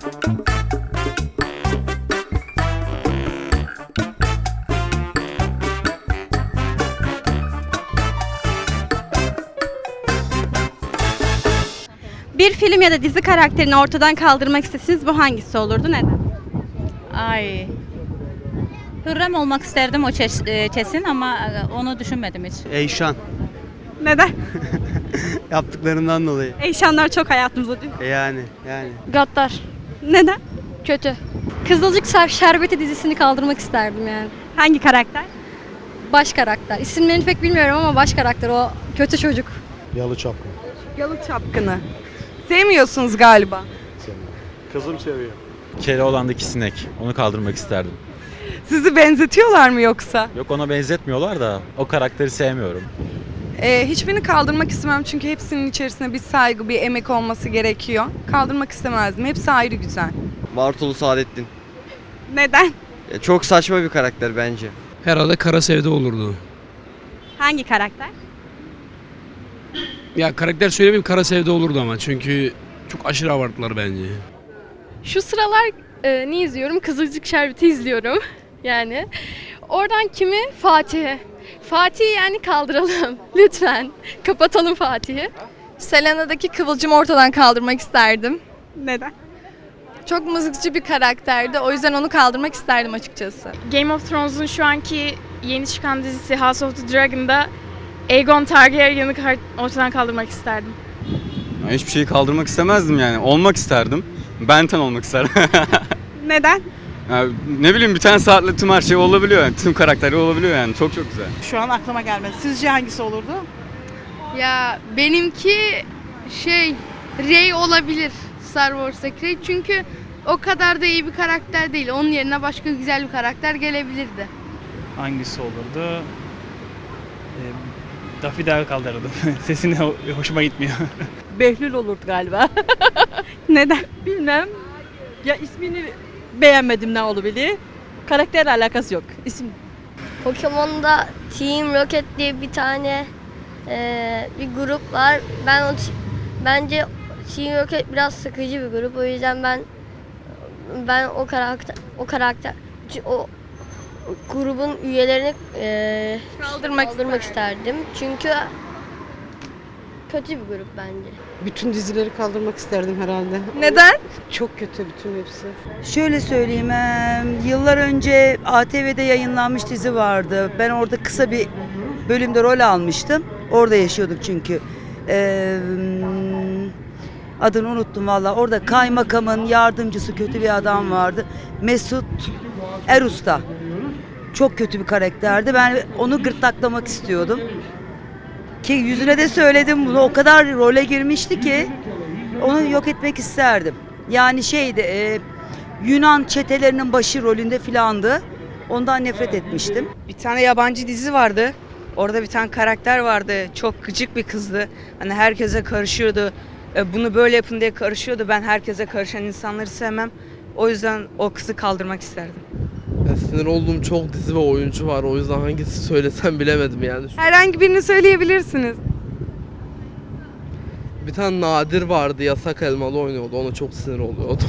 Bir film ya da dizi karakterini ortadan kaldırmak isteseniz bu hangisi olurdu? Neden? Ay. Hürrem olmak isterdim o e, kesin ama e, onu düşünmedim hiç. Eyşan. Neden? Yaptıklarından dolayı. Eyşanlar çok hayatımızda değil mi? E yani yani. Gaddar. Neden? Kötü. Kızılcık Ser- Şerbeti dizisini kaldırmak isterdim yani. Hangi karakter? Baş karakter. İsimlerini pek bilmiyorum ama baş karakter o kötü çocuk. Yalı çapkın. Yalı çapkını. Sevmiyorsunuz galiba. Kızım seviyor. Keloğlan'daki sinek. Onu kaldırmak isterdim. Sizi benzetiyorlar mı yoksa? Yok ona benzetmiyorlar da o karakteri sevmiyorum. Ee, hiçbirini kaldırmak istemem çünkü hepsinin içerisinde bir saygı, bir emek olması gerekiyor. Kaldırmak istemezdim. Hepsi ayrı güzel. Bartolu Saadettin. Neden? E, çok saçma bir karakter bence. Herhalde Kara Sevda olurdu. Hangi karakter? Ya karakter söylemeyeyim Kara Sevda olurdu ama çünkü çok aşırı abarttılar bence. Şu sıralar e, ne izliyorum? Kızılcık Şerbeti izliyorum. Yani oradan kimi? Fatih'i. Fatih'i yani kaldıralım. Lütfen. Kapatalım Fatih'i. Selena'daki Kıvılcım'ı ortadan kaldırmak isterdim. Neden? Çok mızıkçı bir karakterdi. O yüzden onu kaldırmak isterdim açıkçası. Game of Thrones'un şu anki yeni çıkan dizisi House of the Dragon'da Aegon Targaryen'ı kar- ortadan kaldırmak isterdim. Hiçbir şeyi kaldırmak istemezdim yani. Olmak isterdim. Benten olmak isterdim. Neden? Yani ne bileyim bir tane saatle tüm her şey olabiliyor yani. Tüm karakteri olabiliyor yani. Çok çok güzel. Şu an aklıma gelmedi. Sizce hangisi olurdu? Ya benimki şey Rey olabilir Star Wars'taki Rey. Çünkü o kadar da iyi bir karakter değil. Onun yerine başka güzel bir karakter gelebilirdi. Hangisi olurdu? Ee, Daffy daha kaldırırdım. Sesini ho- hoşuma gitmiyor. Behlül olurdu galiba. Neden? Bilmem. Ya ismini beğenmedim ne olabilir. Karakterle alakası yok. İsim Pokemon'da Team Rocket diye bir tane eee, bir grup var. Ben o bence Team Rocket biraz sıkıcı bir grup. O yüzden ben ben o karakter o karakter o grubun üyelerini eee Kaldırmak, Kaldırmak isterdim. Çünkü kötü bir grup bence. Bütün dizileri kaldırmak isterdim herhalde. Neden? Çok kötü bütün hepsi. Şöyle söyleyeyim, eee, yıllar önce ATV'de yayınlanmış dizi vardı. Ben orada kısa bir bölümde rol almıştım. Orada yaşıyorduk çünkü. Eee, adını unuttum valla. Orada kaymakamın yardımcısı kötü bir adam vardı. Mesut Erusta. Çok kötü bir karakterdi. Ben onu gırtlaklamak istiyordum. Ki yüzüne de söyledim bunu. O kadar role girmişti ki onu yok etmek isterdim. Yani şeydi e, Yunan çetelerinin başı rolünde filandı. Ondan nefret etmiştim. Bir tane yabancı dizi vardı. Orada bir tane karakter vardı. Çok gıcık bir kızdı. Hani herkese karışıyordu. E, Bunu böyle yapın diye karışıyordu. Ben herkese karışan insanları sevmem. O yüzden o kızı kaldırmak isterdim. Ben sinir olduğum çok dizi ve oyuncu var. O yüzden hangisi söylesem bilemedim yani. Herhangi birini söyleyebilirsiniz. Bir tane Nadir vardı. Yasak Elmalı oynuyordu. Ona çok sinir oluyordum.